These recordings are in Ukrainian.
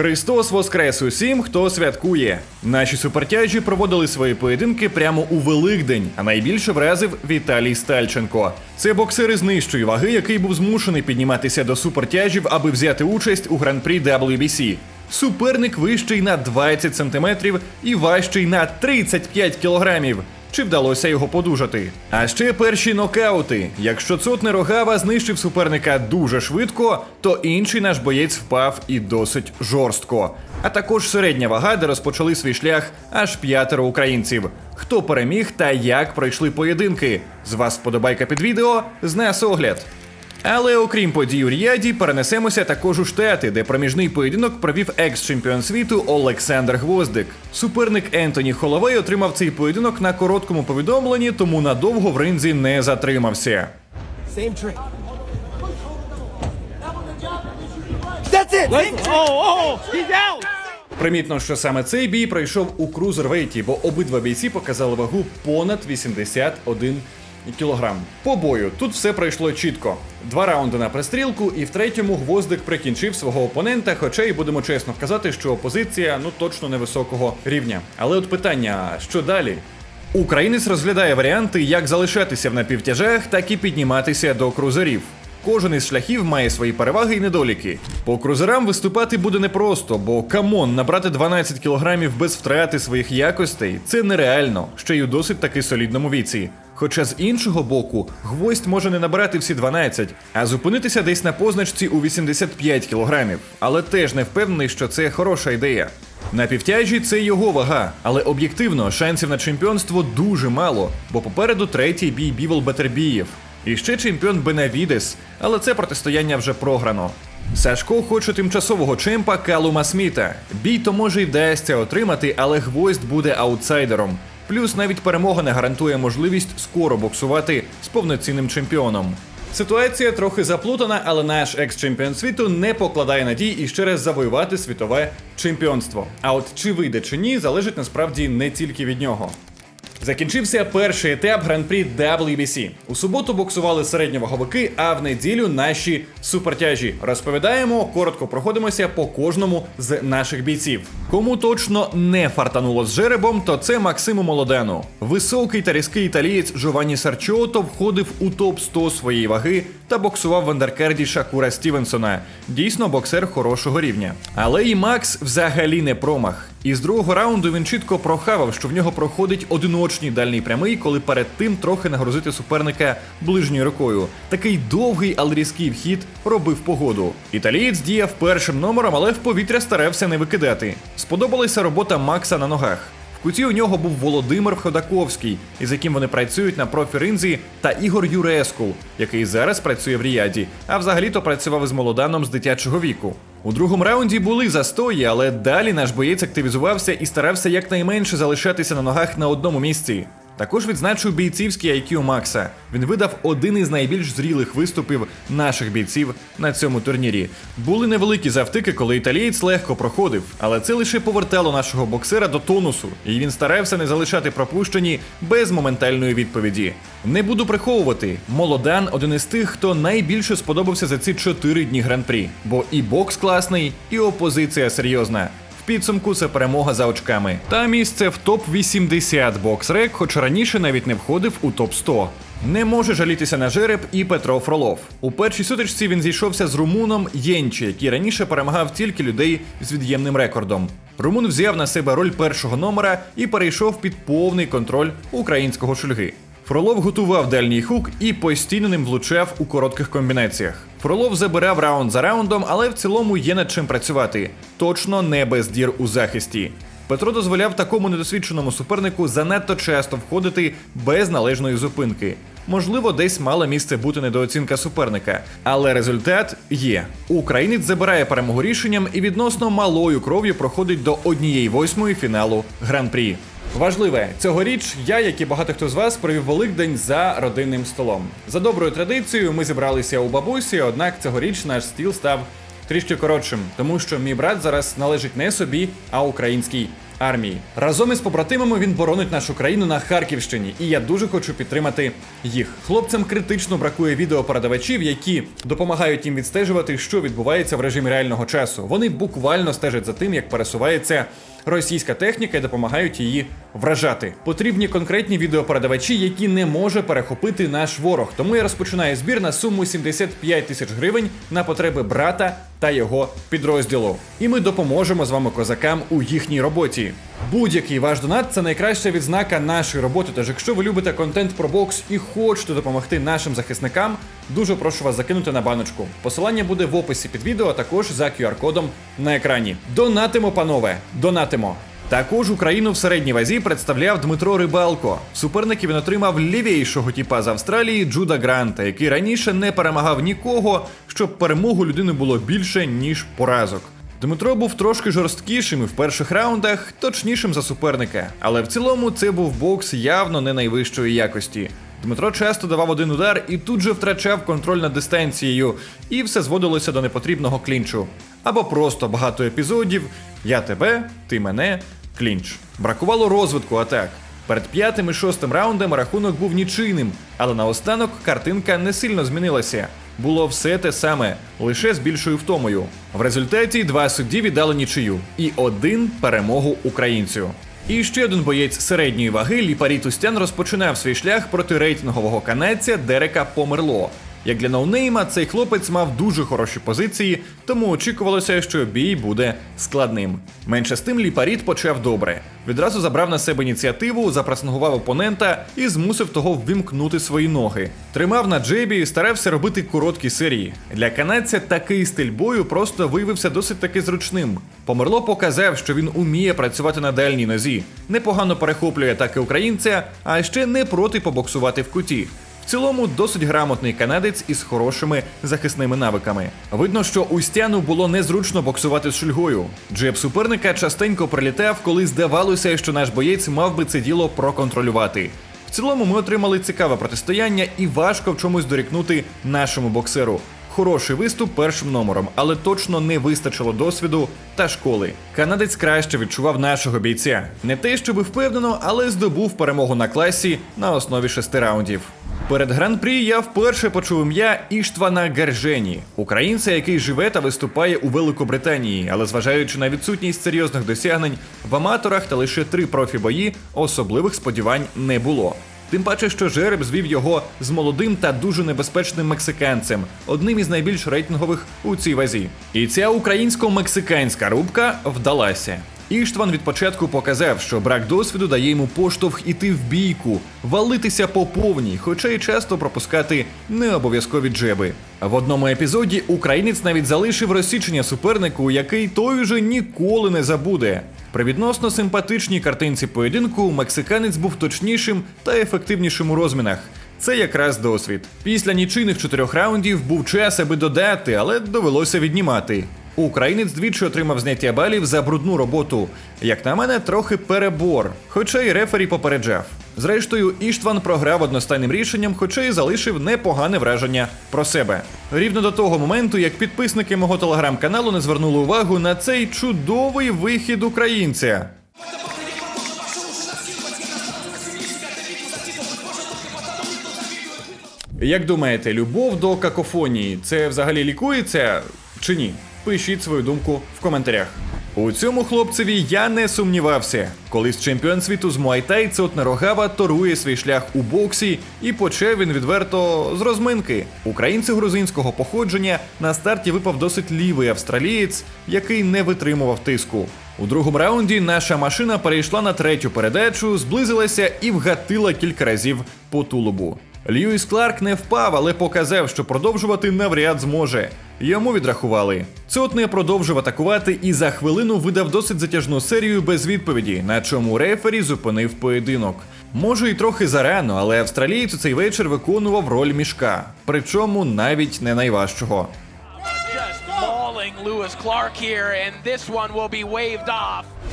Христос Воскрес усім, хто святкує. Наші супертяжі проводили свої поєдинки прямо у Великдень, а найбільше вразив Віталій Стальченко. Це боксер із нижчої ваги, який був змушений підніматися до супертяжів, аби взяти участь у гран-прі WBC. Суперник вищий на 20 сантиметрів і важчий на 35 кілограмів. Чи вдалося його подужати? А ще перші нокаути. Якщо цотне рогава знищив суперника дуже швидко, то інший наш боєць впав і досить жорстко. А також середня вага, де розпочали свій шлях аж п'ятеро українців. Хто переміг та як пройшли поєдинки? З вас вподобайка під відео, з нас огляд. Але окрім подій у Ріаді, перенесемося також у Штати, де проміжний поєдинок провів екс-чемпіон світу Олександр Гвоздик. Суперник Ентоні Холовей отримав цей поєдинок на короткому повідомленні, тому надовго в ринзі не затримався. Oh, oh. Примітно, що саме цей бій пройшов у крузервейті, бо обидва бійці показали вагу понад 81 кілограм. По бою тут все пройшло чітко. Два раунди на пристрілку, і в третьому гвоздик прикінчив свого опонента, хоча й будемо чесно вказати, що опозиція ну точно невисокого рівня. Але от питання: що далі? Українець розглядає варіанти, як залишатися в напівтяжах, так і підніматися до крузерів. Кожен із шляхів має свої переваги і недоліки. По крузерам виступати буде непросто, бо камон, набрати 12 кілограмів без втрати своїх якостей це нереально, ще й у досить таки солідному віці. Хоча з іншого боку, гвоздь може не набирати всі 12, а зупинитися десь на позначці у 85 кілограмів. Але теж не впевнений, що це хороша ідея. На півтяжі це його вага, але об'єктивно шансів на чемпіонство дуже мало, бо попереду третій бій Бівол Бетербієв. І ще чемпіон Бенавідес, але це протистояння вже програно. Сашко хоче тимчасового чемпа Калума Сміта. Бій то може й вдасться отримати, але гвоздь буде аутсайдером. Плюс навіть перемога не гарантує можливість скоро боксувати з повноцінним чемпіоном. Ситуація трохи заплутана, але наш екс-чемпіон світу не покладає надій і ще раз завоювати світове чемпіонство. А от чи вийде чи ні, залежить насправді не тільки від нього. Закінчився перший етап гран-прі WBC. У суботу боксували середньоваговики, а в неділю наші супертяжі. Розповідаємо, коротко проходимося по кожному з наших бійців. Кому точно не фартануло з жеребом, то це Максиму Молодену. Високий та різкий італієць Джованні Сарчото входив у топ 100 своєї ваги та боксував в андеркерді Шакура Стівенсона. Дійсно, боксер хорошого рівня. Але і Макс взагалі не промах. І з другого раунду він чітко прохавав, що в нього проходить одиночний дальній прямий, коли перед тим трохи нагрузити суперника ближньою рукою. Такий довгий, але різкий вхід робив погоду. Італієць діяв першим номером, але в повітря старався не викидати. Сподобалася робота Макса на ногах. В куті у нього був Володимир Ходаковський, із яким вони працюють на профі-ринзі, та Ігор Юрескул, який зараз працює в Ріаді, а взагалі-то працював із молоданом з дитячого віку. У другому раунді були застої, але далі наш боєць активізувався і старався якнайменше залишатися на ногах на одному місці. Також відзначив бійцівський IQ Макса. Він видав один із найбільш зрілих виступів наших бійців на цьому турнірі. Були невеликі завтики, коли італієць легко проходив, але це лише повертало нашого боксера до тонусу, і він старався не залишати пропущені без моментальної відповіді. Не буду приховувати, молодан один із тих, хто найбільше сподобався за ці чотири дні гран-прі, бо і бокс класний, і опозиція серйозна. Підсумку це перемога за очками. Та місце в топ 80 боксрек, хоч раніше навіть не входив у топ 100. Не може жалітися на жереб і Петро Фролов. У першій сутичці він зійшовся з румуном Єнчі, який раніше перемагав тільки людей з від'ємним рекордом. Румун взяв на себе роль першого номера і перейшов під повний контроль українського шульги. Фролов готував дальній хук і постійно ним влучав у коротких комбінаціях. Фролов забирав раунд за раундом, але в цілому є над чим працювати. Точно не без дір у захисті. Петро дозволяв такому недосвідченому супернику занадто часто входити без належної зупинки. Можливо, десь мала місце бути недооцінка суперника, але результат є. Українець забирає перемогу рішенням і відносно малою кров'ю проходить до однієї восьмої фіналу гран-прі. Важливе, цьогоріч я, як і багато хто з вас, провів Великдень за родинним столом. За доброю традицією, ми зібралися у бабусі, однак цьогоріч наш стіл став трішки коротшим, тому що мій брат зараз належить не собі, а українській армії. Разом із побратимами він боронить нашу країну на Харківщині, і я дуже хочу підтримати їх. Хлопцям критично бракує відеопередавачів, які допомагають їм відстежувати, що відбувається в режимі реального часу. Вони буквально стежать за тим, як пересувається російська техніка і допомагають її вражати. Потрібні конкретні відеопередавачі, які не може перехопити наш ворог. Тому я розпочинаю збір на суму 75 тисяч гривень на потреби брата та його підрозділу. І ми допоможемо з вами козакам у їхній роботі. Будь-який ваш донат це найкраща відзнака нашої роботи. Тож, якщо ви любите контент про бокс і хочете допомогти нашим захисникам, дуже прошу вас закинути на баночку. Посилання буде в описі під відео, а також за QR-кодом на екрані. Донатимо, панове, донатимо. Також Україну в середній вазі представляв Дмитро Рибалко. Суперників він отримав лівійшого тіпа з Австралії Джуда Гранта, який раніше не перемагав нікого, щоб перемогу людини було більше ніж поразок. Дмитро був трошки жорсткішим і в перших раундах, точнішим за суперника, але в цілому це був бокс явно не найвищої якості. Дмитро часто давав один удар і тут же втрачав контроль над дистанцією, і все зводилося до непотрібного клінчу. Або просто багато епізодів Я тебе, ти мене, клінч. Бракувало розвитку атак. Перед п'ятим і шостим раундом рахунок був нічийним, але наостанок картинка не сильно змінилася. Було все те саме, лише з більшою втомою. В результаті два судді віддали нічию і один перемогу українцю. І ще один боєць середньої ваги Ліпарі Тустян розпочинав свій шлях проти рейтингового канадця Дерека Померло. Як для ноунейма, цей хлопець мав дуже хороші позиції, тому очікувалося, що бій буде складним. Менше з тим Ліпаріт почав добре. Відразу забрав на себе ініціативу, запресингував опонента і змусив того ввімкнути свої ноги. Тримав на джебі і старався робити короткі серії. Для канадця такий стиль бою просто виявився досить таки зручним. Померло показав, що він уміє працювати на дальній нозі, непогано перехоплює атаки українця, а ще не проти побоксувати в куті. В цілому досить грамотний канадець із хорошими захисними навиками. Видно, що Устяну було незручно боксувати з шульгою. Джеб суперника частенько прилітав, коли здавалося, що наш боєць мав би це діло проконтролювати. В цілому ми отримали цікаве протистояння і важко в чомусь дорікнути нашому боксеру. Хороший виступ першим номером, але точно не вистачило досвіду та школи. Канадець краще відчував нашого бійця. Не те, щоб впевнено, але здобув перемогу на класі на основі шести раундів. Перед гран-прі я вперше почув ім'я Іштвана Гаржені, українця, який живе та виступає у Великобританії, але зважаючи на відсутність серйозних досягнень в аматорах та лише три профі-бої, особливих сподівань не було. Тим паче, що жереб звів його з молодим та дуже небезпечним мексиканцем, одним із найбільш рейтингових у цій вазі. І ця українсько-мексиканська рубка вдалася. Іштван від початку показав, що брак досвіду дає йому поштовх іти в бійку, валитися по повній, хоча й часто пропускати необов'язкові джеби. В одному епізоді українець навіть залишив розсічення супернику, який той уже ніколи не забуде. При відносно симпатичній картинці поєдинку мексиканець був точнішим та ефективнішим у розмінах. Це якраз досвід. Після нічийних чотирьох раундів був час, аби додати, але довелося віднімати. Українець двічі отримав зняття балів за брудну роботу. Як на мене, трохи перебор, хоча й рефері попереджав. Зрештою, Іштван програв одностайним рішенням, хоча й залишив непогане враження про себе. Рівно до того моменту, як підписники мого телеграм-каналу не звернули увагу на цей чудовий вихід українця. Як думаєте, любов до какофонії це взагалі лікується чи ні? Пишіть свою думку в коментарях. У цьому хлопцеві я не сумнівався. Колись чемпіон світу з Муайтай Цотне Рогава торує свій шлях у боксі, і почав він відверто з розминки. Українцю грузинського походження на старті випав досить лівий австралієць, який не витримував тиску. У другому раунді наша машина перейшла на третю передачу, зблизилася і вгатила кілька разів по тулубу. Льюіс Кларк не впав, але показав, що продовжувати навряд зможе. Йому відрахували. Цот не продовжив атакувати і за хвилину видав досить затяжну серію без відповіді, на чому рефері зупинив поєдинок. Може, і трохи зарано, але австралієць у цей вечір виконував роль мішка, причому навіть не найважчого.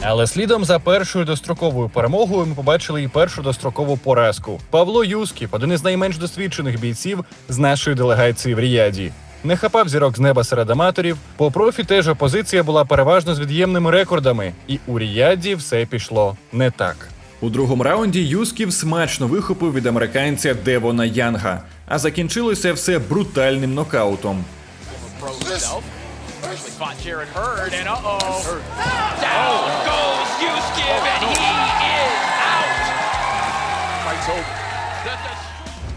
Але слідом за першою достроковою перемогою ми побачили і першу дострокову поразку. Павло Юсків, один із найменш досвідчених бійців з нашої делегації в Ріяді. не хапав зірок з неба серед аматорів. По профі теж опозиція була переважно з від'ємними рекордами, і у Ріяді все пішло не так. У другому раунді Юсків смачно вихопив від американця Девона Янга, а закінчилося все брутальним нокаутом. Actually fought Jared Hurd, and uh-oh. Down goes Yuskib, and he is out. Fight's over.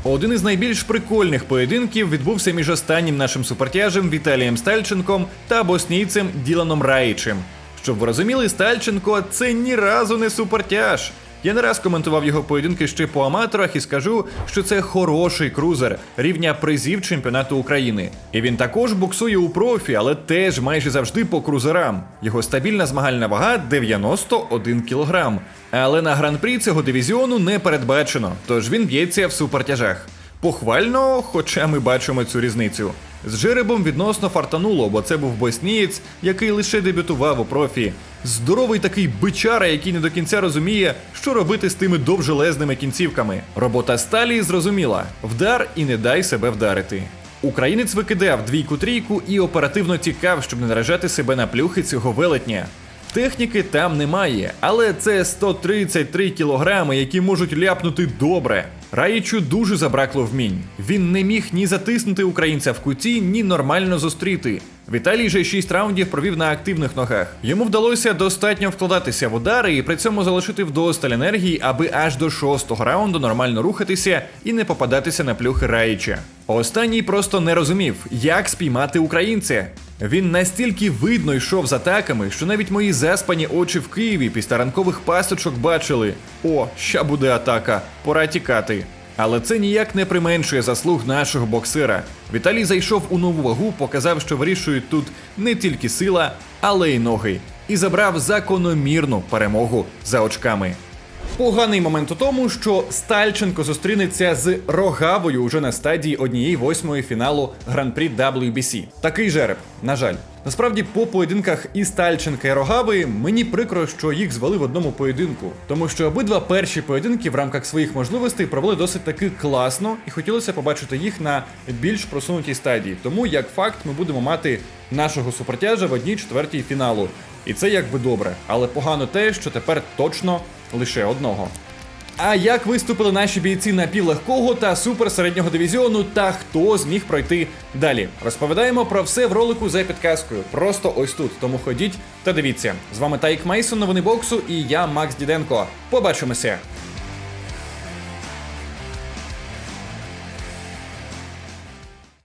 Один із найбільш прикольних поєдинків відбувся між останнім нашим супертяжем Віталієм Стальченком та боснійцем Діланом Раїчем. Щоб ви розуміли, Стальченко це ні разу не супертяж. Я не раз коментував його поєдинки ще по аматорах і скажу, що це хороший крузер рівня призів чемпіонату України. І він також боксує у профі, але теж майже завжди по крузерам. Його стабільна змагальна вага 91 кг. Але на гран-прі цього дивізіону не передбачено, тож він б'ється в супертяжах. Похвально, хоча ми бачимо цю різницю. З жеребом відносно фартануло, бо це був боснієць, який лише дебютував у профі. Здоровий такий бичара, який не до кінця розуміє, що робити з тими довжелезними кінцівками. Робота сталі зрозуміла: вдар і не дай себе вдарити. Українець викидав двійку-трійку і оперативно тікав, щоб не наражати себе на плюхи цього велетня. Техніки там немає, але це 133 кілограми, які можуть ляпнути добре. Раїчу дуже забракло вмінь. Він не міг ні затиснути українця в куті, ні нормально зустріти. Віталій же 6 раундів провів на активних ногах. Йому вдалося достатньо вкладатися в удари і при цьому залишити вдосталь енергії, аби аж до шостого раунду нормально рухатися і не попадатися на плюхи Раїча. Останній просто не розумів, як спіймати українця. Він настільки видно йшов з атаками, що навіть мої заспані очі в Києві після ранкових пасочок бачили: о, ща буде атака, пора тікати. Але це ніяк не применшує заслуг нашого боксера. Віталій зайшов у нову вагу, показав, що вирішують тут не тільки сила, але й ноги, і забрав закономірну перемогу за очками. Поганий момент у тому, що Стальченко зустрінеться з Рогавою уже на стадії однієї восьмої фіналу Гран-прі WBC. Такий жереб, на жаль. Насправді, по поєдинках і Стальченка і Рогави мені прикро, що їх звели в одному поєдинку, тому що обидва перші поєдинки в рамках своїх можливостей провели досить таки класно, і хотілося побачити їх на більш просунутій стадії. Тому, як факт, ми будемо мати нашого супертяжа в одній четвертій фіналу. І це якби добре, але погано те, що тепер точно лише одного. А як виступили наші бійці напівлегкого та суперсереднього дивізіону, та хто зміг пройти далі? Розповідаємо про все в ролику за підказкою. Просто ось тут. Тому ходіть та дивіться. З вами Тайк Мейсон, новини боксу, і я Макс Діденко. Побачимося.